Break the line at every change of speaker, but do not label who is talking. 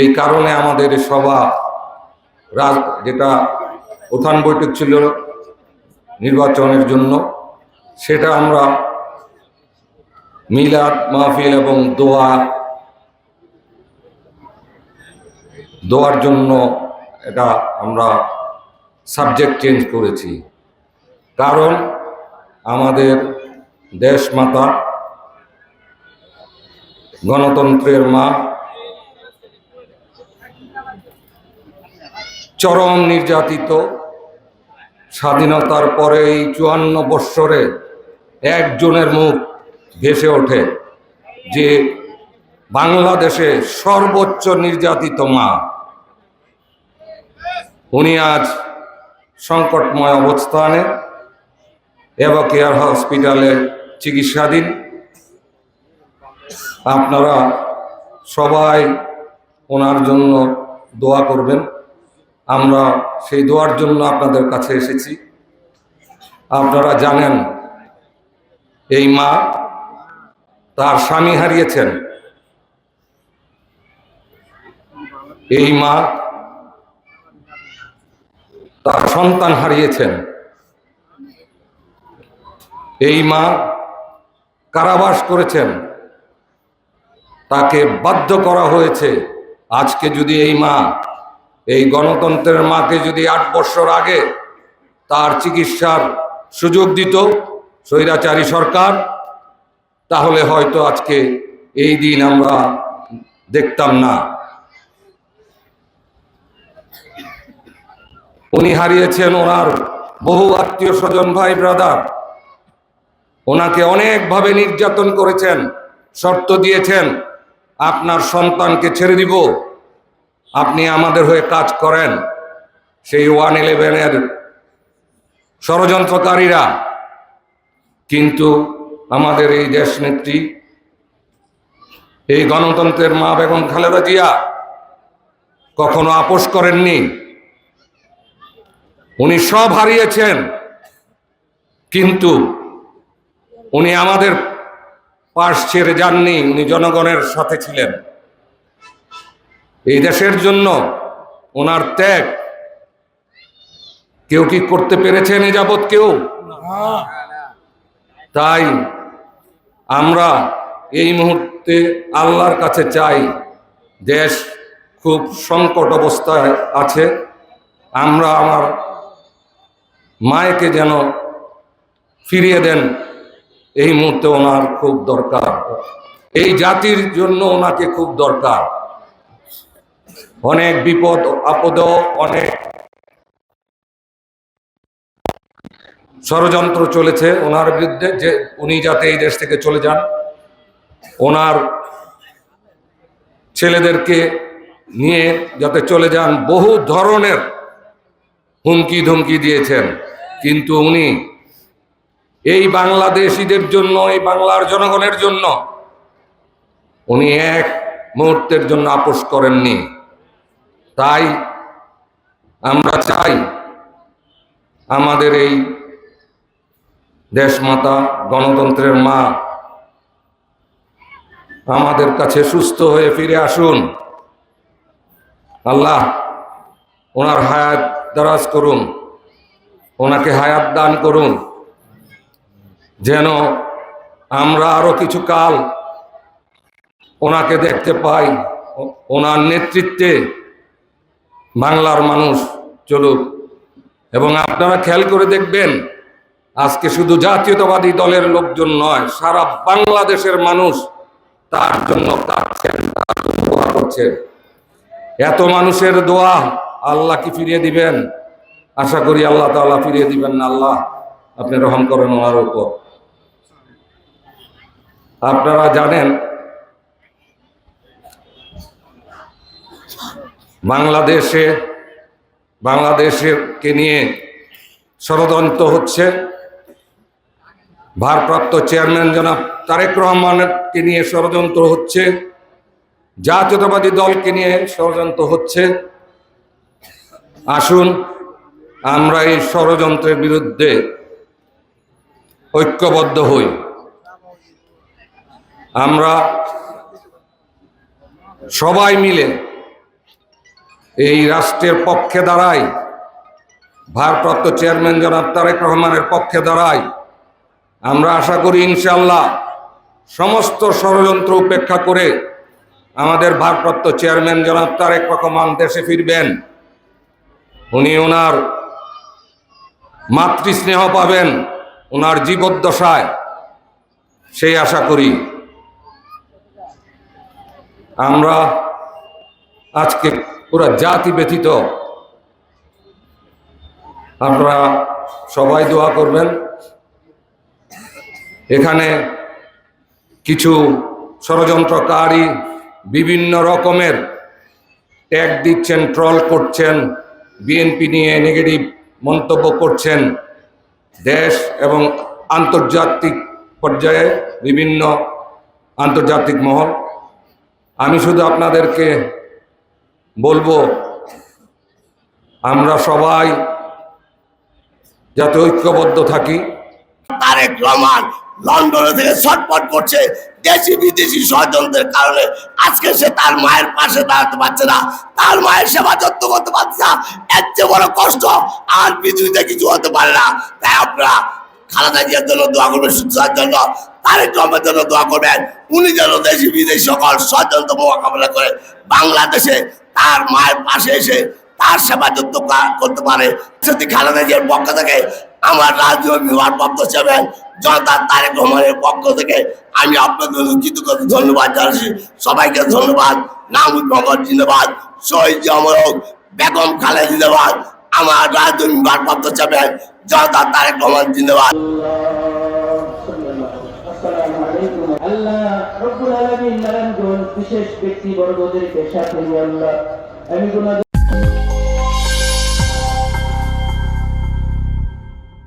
এই কারণে আমাদের সভা রাজ যেটা উত্থান বৈঠক ছিল নির্বাচনের জন্য, সেটা আমরা মিলাদ, মাহফিল এবং দোয়া দোয়ার জন্য এটা আমরা সাবজেক্ট চেঞ্জ করেছি। কারণ আমাদের দেশ মাতা গণতন্ত্রের মা চরম নির্যাতিত স্বাধীনতার পরে এই চুয়ান্ন বৎসরে একজনের মুখ ভেসে ওঠে যে বাংলাদেশে সর্বোচ্চ নির্যাতিত মা। উনি আজ সংকটময় অবস্থানে এবা কেয়ার হসপিটালে চিকিৎসাধীন। আপনারা সবাই ওনার জন্য দোয়া করবেন। আমরা সেই দোয়ার জন্য আপনাদের কাছে এসেছি। আপনারা জানেন, এই মা তার স্বামী হারিয়েছেন। এই মা তার সন্তান হারিয়েছেন। এই মা কারাবাস করেছেন। তাকে বাধ্য করা হয়েছে। আজকে যদি এই মা, এই গণতন্ত্রের মাকে যদি আট বছর আগে তার চিকিৎসার সুযোগ দিত স্বৈরাচারী সরকার, তাহলে হয়তো আজকে এই দিন আমরা দেখতাম না। উনি হারিয়েছেন ওনার বহু আত্মীয় স্বজন, ভাই ব্রাদার ওনাকে অনেকভাবে নির্যাতন করেছেন, শর্ত দিয়েছেন, আপনার সন্তানকে ছেড়ে দিব, আপনি আমাদের হয়ে কাজ করেন। সেই ওয়ান ইলেভেনের ষড়যন্ত্রকারীরা কিন্তু আমাদের এই দেশ নেত্রী, এই গণতন্ত্রের মা বেগম খালেদা জিয়া কখনো আপোষ করেননি। উনি সব হারিয়েছেন। কিন্তু উনি আমাদের পাশ ছেড়ে যাননি, উনি জনগণের সাথে ছিলেন। এই দেশের জন্য ওনার ত্যাগ কেউ কি করতে পেরেছেন এ যাবৎ কেউ? তাই আমরা এই মুহূর্তে আল্লাহর কাছে চাই, দেশ খুব সংকট অবস্থায় আছে, আমরা আমার মায়েকে যেন ফিরিয়ে দেন, এই মুহূর্তে ওনার খুব দরকার। এই জাতির জন্য ওনাকে খুব দরকার। অনেক বিপদ আপদ অনেক ষড়যন্ত্র চলেছে ওনার বিরুদ্ধে, যে উনি যাতে এই দেশ থেকে চলে যান। ওনার ছেলেদেরকে নিয়ে যাতে চলে যান, বহু ধরনের হুমকি ধুমকি দিয়েছেন। কিন্তু উনি এই বাংলাদেশিদের জন্য, এই বাংলার জনগণের জন্য উনি এক মুহূর্তের জন্য আপোষ করেননি। তাই আমরা চাই আমাদের এই দেশমাতা, গণতন্ত্রের মা আমাদের কাছে সুস্থ হয়ে ফিরে আসুন। আল্লাহ ওনার হায়াত দারাজ করুন। ওনাকে হায়াত দান করুন। যেন আমরা আরও কিছু কাল ওনাকে দেখতে পাই। ওনার নেতৃত্বে বাংলার মানুষ চলুক। এবং আপনারা খেয়াল করে দেখবেন, আজকে শুধু জাতীয়তাবাদী দলের লোকজন নয়, সারা বাংলাদেশের মানুষ তার জন্য তার জন্য দোয়া করছেন এত মানুষের দোয়া আল্লাহ কি ফিরিয়ে দিবেন। আশা করি আল্লাহ তাআলা ফিরিয়ে দিবেন না আল্লাহ, আপনি রহম করেন ওনার উপর। আপনারা জানেন, বাংলাদেশে, বাংলাদেশকে নিয়ে ষড়যন্ত্র হচ্ছে। ভারপ্রাপ্ত চেয়ারম্যান জনাব তারেক রহমানকে নিয়ে ষড়যন্ত্র হচ্ছে। জাতীয়তাবাদী দলকে নিয়ে ষড়যন্ত্র হচ্ছে। আসুন, আমরা এই ষড়যন্ত্রের বিরুদ্ধে ঐক্যবদ্ধ হই। আমরা সবাই মিলে এই রাষ্ট্রের পক্ষে দাঁড়াই, ভারপ্রাপ্ত চেয়ারম্যান জনাব তারেক রহমানের পক্ষে দাঁড়াই। আমরা আশা করি ইনশাল্লাহ সমস্ত ষড়যন্ত্র উপেক্ষা করে আমাদের ভারপ্রাপ্ত চেয়ারম্যান জনাব তারেক রহমান দেশে ফিরবেন। উনি ওনার মাতৃস্নেহ পাবেন, ওনার জীবদ্দশায়। সেই আশা করি আমরা আজকে পুরা জাতি ব্যতীত আপনারা সবাই দোয়া করবেন। এখানে কিছু ষড়যন্ত্রকারী বিভিন্ন রকমের ট্যাগ দিচ্ছেন ট্রল করছেন বিএনপি নিয়ে নেগেটিভ মন্তব্য করছেন দেশ এবং আন্তর্জাতিক পর্যায়ে বিভিন্ন আন্তর্জাতিক মহল। আমি শুধু আপনাদেরকে বলব, আমরা সবাই যাতে ঐক্যবদ্ধ থাকি।
তারেক রহমান লন্ডনে থেকে ছটপট করছে দেশি বিদেশি ষড়যন্ত্রের কারণে। আজকে সে তার মায়ের পাশে দাঁড়াতে পারছে না। তার মায়ের সেবা যত্ন করতে পারছে না। এর চেয়ে বড় কষ্ট আর পৃথিবীতে কিছু হতে পারে না। তাই আপনারা খালেদা জিয়ার জন্য দোয়া করবেন, সুস্থতার জন্য। তারেক রহমানের জন্য দোয়া করবেন। উনি যেন দেশি বিদেশি সকল ষড়যন্ত্র মোকাবেলা করে বাংলাদেশে তার মায়ের পাশে এসে তার সেবা যত্ন করতে পারে। সত্যি খালেদা জিয়ার পক্ষ থেকে আমার রাজনীতি ভারপ্রাপ্ত চেয়ারম্যান জনতা তারেক রহমানের পক্ষ থেকে আমি আপনাদের কৃতজ্ঞতা ধন্যবাদ জানাচ্ছি। সবাইকে ধন্যবাদ। নামুদ মোহাম্মদ জিন্দাবাদ। শহীদ অমরক বেগম খালেদ জিন্দাবাদ। আমার রাজনীতি ভারপ্রাপ্ত চেয়ারম্যান জনতা তারেক রহমান জিন্দাবাদ।
আল্লাহ, রব্বুল আলামিন নারায়ণগঞ্জ বিশেষ ব্যক্তি বর্গদেরকে সাথে নিয়ে আল্লাহ। আমি